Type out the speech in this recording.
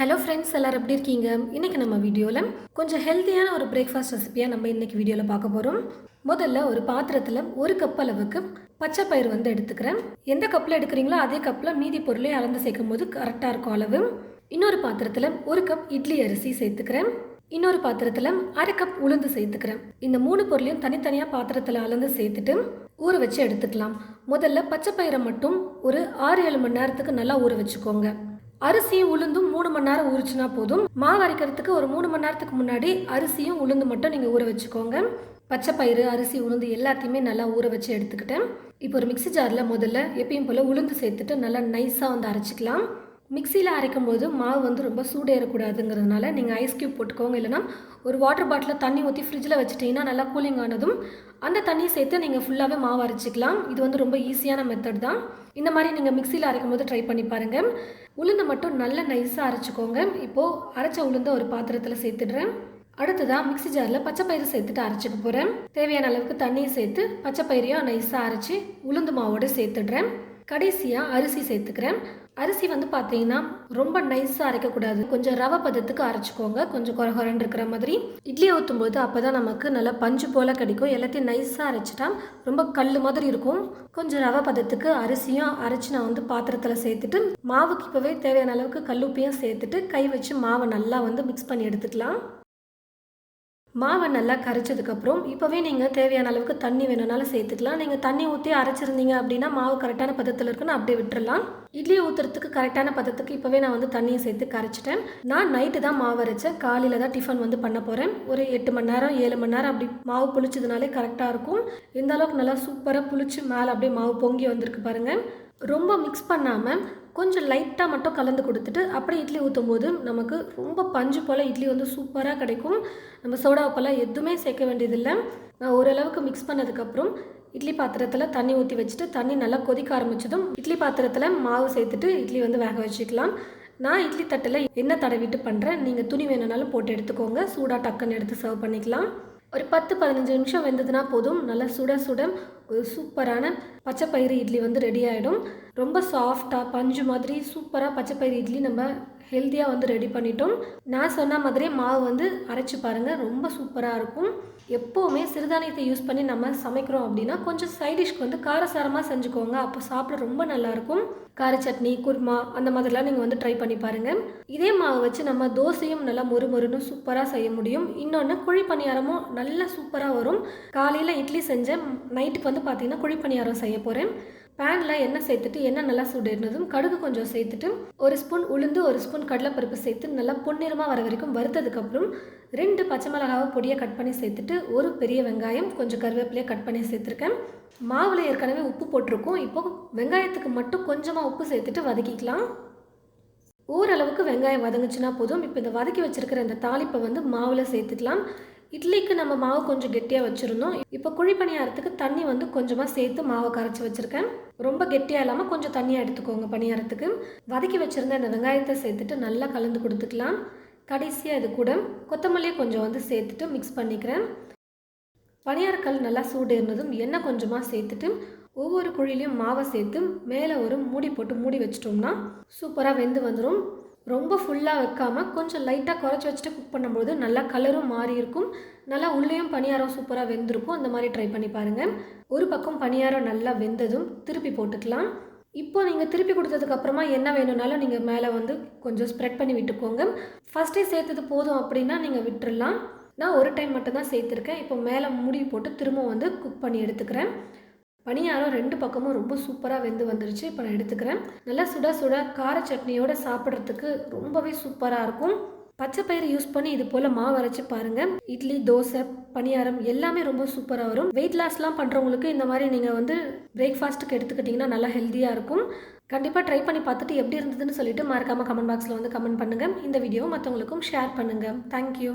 Hello friends எல்லோரும் எப்படி இருக்கீங்க? இன்றைக்கி நம்ம வீடியோவில் கொஞ்சம் ஹெல்த்தியான ஒரு பிரேக்ஃபாஸ்ட் ரெசிபியாக நம்ம இன்றைக்கி வீடியோவில் பார்க்க போகிறோம் முதல்ல ஒரு பாத்திரத்தில் ஒரு கப் அளவுக்கு பச்சை பயிர் வந்து எடுத்துக்கிறேன். எந்த கப்பில் எடுக்கிறீங்களோ அதே கப்பில் மீதி பொருளை அளந்து சேர்க்கும் போது கரெக்டாக இருக்கும் அளவு. இன்னொரு பாத்திரத்தில் ஒரு கப் இட்லி அரிசி சேர்த்துக்கிறேன். இன்னொரு பாத்திரத்தில் அரை கப் உளுந்து சேர்த்துக்கிறேன். இந்த மூணு பொருளையும் தனித்தனியாக பாத்திரத்தில் அளந்து சேர்த்துட்டு ஊற வச்சு எடுத்துக்கலாம். முதல்ல பச்சை பயிரை மட்டும் ஒரு ஆறு ஏழு மணி நேரத்துக்கு நல்லா ஊற வச்சுக்கோங்க. அரிசியும் உளுந்தும் மூணு மணி நேரம் ஊறிச்சுனா போதும். மாவு அரைக்கிறதுக்கு ஒரு மூணு மணி நேரத்துக்கு முன்னாடி அரிசியும் உளுந்து மட்டும் நீங்கள் ஊற வச்சுக்கோங்க. பச்சை பயிறு அரிசி உளுந்து எல்லாத்தையுமே நல்லா ஊற வச்சு எடுத்துக்கிட்டேன். இப்போ ஒரு மிக்ஸி ஜாரில் முதல்ல எப்பயும் போல் உளுந்து சேர்த்துட்டு நல்லா நைஸாக வந்து அரைச்சிக்கலாம். மிக்சியில் அரைக்கும் போது மாவு வந்து ரொம்ப சூடேறக்கூடாதுங்கிறதுனால நீங்கள் ஐஸ் க்யூப் போட்டுக்கோங்க. இல்லைனா ஒரு வாட்டர் பாட்டிலில் தண்ணி ஊற்றி ஃப்ரிட்ஜில் வச்சுட்டிங்கன்னா நல்லா கூலிங் ஆனதும் அந்த தண்ணியை சேர்த்து நீங்கள் ஃபுல்லாகவே மாவு அரைச்சிக்கலாம். இது வந்து ரொம்ப ஈஸியான மெத்தட் தான். இந்த மாதிரி நீங்கள் மிக்சியில் அரைக்கும் போது ட்ரை பண்ணி பாருங்கள் உளுந்து மட்டும் நல்லா நைஸாக அரைச்சிக்கோங்க. இப்போது அரைச்ச உளுந்தை ஒரு பாத்திரத்தில் சேர்த்துடுறேன். அடுத்ததாக மிக்ஸி ஜாரில் பச்சை பயிறு சேர்த்துட்டு அரைச்சிக்க போகிறேன் தேவையான அளவுக்கு தண்ணியை சேர்த்து பச்சை பயிரையும் நைஸாக அரைச்சி உளுந்து மாவோடு சேர்த்துடுறேன். கடைசியாக அரிசி சேர்த்துக்கிறேன். அரிசி வந்து பார்த்தீங்கன்னா ரொம்ப நைஸாக அரைக்கக்கூடாது. கொஞ்சம் ரவை பதத்துக்கு அரைச்சிக்கோங்க. கொஞ்சம் குறகுறன்னு இருக்கிற மாதிரி. இட்லி ஊற்றும் போது அப்போ தான் நமக்கு நல்லா பஞ்சு போல் கிடைக்கும். எல்லாத்தையும் நைஸாக அரைச்சிட்டா ரொம்ப கல் மாதிரி இருக்கும். கொஞ்சம் ரவை பதத்துக்கு அரிசியும் அரைச்சி நான் வந்து பாத்திரத்தில் சேர்த்துட்டு மாவுக்கு இப்போவே தேவையான அளவுக்கு கல்லுப்பையும் சேர்த்துட்டு கை வச்சு மாவை நல்லா வந்து மிக்ஸ் பண்ணி எடுத்துக்கலாம். மாவை நல்லா கரைச்சதுக்கப்புறம் இப்போவே நீங்கள் தேவையான அளவுக்கு தண்ணி வேணும்னாலும் சேர்த்துக்கலாம். நீங்கள் தண்ணி ஊற்றி அரைச்சிருந்தீங்க அப்படின்னா மாவு கரெக்டான பதத்தில் இருக்குன்னு அப்படியே விட்டுறலாம். இட்லி ஊற்றுறதுக்கு கரெக்டான பதத்துக்கு இப்போவே நான் வந்து தண்ணியை சேர்த்து கரைச்சிட்டேன். நான் நைட்டு தான் மாவு அரைச்சேன். காலையில் தான் டிஃபன் வந்து பண்ண போகிறேன் ஒரு எட்டு மணி நேரம் ஏழு மணி நேரம் அப்படி மாவு புளிச்சதுனாலே கரெக்டாக இருக்கும். இந்த அளவுக்கு நல்லா சூப்பராக புளிச்சு மேலே அப்படியே மாவு பொங்கி வந்திருக்கு பாருங்கள் ரொம்ப மிக்ஸ் பண்ணாமல் கொஞ்சம் லைட்டாக மட்டும் கலந்து கொடுத்துட்டு அப்படியே இட்லி ஊற்றும் போது நமக்கு ரொம்ப பஞ்சு போல் இட்லி வந்து சூப்பராக கிடைக்கும். நம்ம சோடாப்பெல்லாம் எதுவுமே சேர்க்க வேண்டியதில்லை. நான் ஓரளவுக்கு மிக்ஸ் பண்ணதுக்கப்புறம் இட்லி பாத்திரத்தில் தண்ணி ஊற்றி வச்சுட்டு தண்ணி நல்லா கொதிக்க ஆரம்பிச்சதும் இட்லி பாத்திரத்தில் மாவு சேர்த்துட்டு இட்லி வந்து வேக வச்சுக்கலாம். நான் இட்லி தட்டில் எண்ணெய் தடவிட்டு பண்ணுறேன் நீங்கள் துணி வேணுனாலும் போட்டு எடுத்துக்கோங்க. சூடாக டக்குன்னு எடுத்து சர்வ் பண்ணிக்கலாம். ஒரு பத்து பதினஞ்சு நிமிஷம் வெந்ததுன்னா போதும். நல்லா சுட சுட ஒரு சூப்பரான பச்சை பயிறு இட்லி வந்து ரெடி ஆகிடும் ரொம்ப சாஃப்டாக பஞ்சு மாதிரி சூப்பராக பச்சைப்பயிறு இட்லி நம்ம ஹெல்த்தியாக வந்து ரெடி பண்ணிட்டோம். நான் சொன்ன மாதிரியே மாவு வந்து அரைச்சி பாருங்கள் ரொம்ப சூப்பராக இருக்கும். எப்போவுமே சிறுதானியத்தை யூஸ் பண்ணி நம்ம சமைக்கிறோம் அப்படின்னா கொஞ்சம் சைடிஷ்க்கு வந்து காரசாரமாக செஞ்சுக்கோங்க அப்போ சாப்பிட ரொம்ப நல்லாயிருக்கும் கார சட்னி குருமா அந்த மாதிரிலாம் நீங்கள் வந்து ட்ரை பண்ணி பாருங்கள் இதே மாவை வச்சு நம்ம தோசையும் நல்லா மொறு மொறுன்னு சூப்பராக செய்ய முடியும். இன்னொன்று குழி பணியாரமும் நல்லா சூப்பராக வரும். காலையில் இட்லி செஞ்சேன் நைட்டுக்கு வந்து பார்த்தீங்கன்னா குழி பணியாரம் செய்ய போகிறேன் பேனில் எண்ணெய் சேர்த்துட்டு எண்ணெய் நல்லா சுடேறினதும் கடுகு கொஞ்சம் சேர்த்துட்டு ஒரு ஸ்பூன் உளுந்து ஒரு ஸ்பூன் கடலைப்பருப்பு சேர்த்து நல்லா பொன்னிறமாக வர வரைக்கும் வறுத்ததுக்கப்புறம் ரெண்டு பச்சை மிளகாவை பொடியை கட் பண்ணி சேர்த்துட்டு ஒரு பெரிய வெங்காயம் கொஞ்சம் கருவேப்பிலையை கட் பண்ணி சேர்த்துருக்கேன். மாவில் ஏற்கனவே உப்பு போட்டிருக்கோம். இப்போ வெங்காயத்துக்கு மட்டும் கொஞ்சமாக உப்பு சேர்த்துட்டு வதக்கிக்கலாம். ஓரளவுக்கு வெங்காயம் வதங்குச்சுன்னா போதும். இப்போ இந்த வதக்கி வச்சுருக்கிற இந்த தாளிப்பை வந்து மாவில் சேர்த்துக்கலாம். இட்லிக்கு நம்ம மாவு கொஞ்சம் கெட்டியாக வச்சுருந்தோம். இப்போ குழி பணியாரத்துக்கு தண்ணி வந்து கொஞ்சமாக சேர்த்து மாவை கரைச்சி வச்சுருக்கேன். ரொம்ப கெட்டியாக இல்லாமல் கொஞ்சம் தண்ணியாக எடுத்துக்கோங்க பணியாரத்துக்கு. வதக்கி வச்சுருந்த இந்த வெங்காயத்தை சேர்த்துட்டு நல்லா கலந்து கொடுத்துக்கலாம். கடைசியாக இது கூட கொத்தமல்லியை கொஞ்சம் வந்து சேர்த்துட்டு மிக்ஸ் பண்ணிக்கிறேன். பணியாரக்கல் நல்லா சூடு இருந்ததும் எண்ணெய் கொஞ்சமாக சேர்த்துட்டு ஒவ்வொரு குழிலையும் மாவை சேர்த்து மேலே ஒரு மூடி போட்டு மூடி வச்சிட்டோம்னா சூப்பராக வெந்து வந்துடும் ரொம்ப ஃபுல்லாக வைக்காமல் கொஞ்சம் லைட்டாக குறைச்சி வச்சுட்டு குக் பண்ணும்போது நல்லா கலரும் மாறி இருக்கும். நல்லா உள்ளேயும் பணியாரம் சூப்பராக வெந்திருக்கும். அந்த மாதிரி ட்ரை பண்ணி பாருங்கள் ஒரு பக்கம் பணியாரம் நல்லா வெந்ததும் திருப்பி போட்டுக்கலாம். இப்போ நீங்கள் திருப்பி கொடுத்ததுக்கப்புறமா என்ன வேணும்னாலும் நீங்கள் மேலே வந்து கொஞ்சம் ஸ்ப்ரெட் பண்ணி விட்டுக்கோங்க. ஃபஸ்ட்டே சேர்த்தது போதும் அப்படின்னா நீங்கள் விட்டுடலாம் நான் ஒரு டைம் மட்டும்தான் சேர்த்துருக்கேன். இப்போ மேலே மூடி போட்டு திரும்ப வந்து குக் பண்ணி எடுத்துக்கிறேன். பணியாரம் ரெண்டு பக்கமும் ரொம்ப சூப்பராக வெந்து வந்துருச்சு. இப்போ நான் எடுத்துக்கிறேன். நல்லா சுட சுட கார சட்னியோட சாப்பிட்றதுக்கு ரொம்பவே சூப்பராக இருக்கும். பச்சை பயிறு யூஸ் பண்ணி இது போல் மாவு அரைச்சி பாருங்கள் இட்லி தோசை பணியாரம் எல்லாமே ரொம்ப சூப்பராக வரும். வெயிட் லாஸ்லாம் பண்ணுறவங்களுக்கு இந்த மாதிரி நீங்கள் வந்து பிரேக்ஃபாஸ்ட்டுக்கு எடுத்துக்கிட்டிங்கன்னா நல்லா ஹெல்த்தியாக இருக்கும். கண்டிப்பாக ட்ரை பண்ணி பார்த்துட்டு எப்படி இருந்ததுன்னு சொல்லிட்டு மறக்காமல் கமெண்ட் பாக்ஸில் வந்து கமெண்ட் பண்ணுங்கள் இந்த வீடியோவை மற்றவங்களுக்கும் ஷேர் பண்ணுங்கள் தேங்க்யூ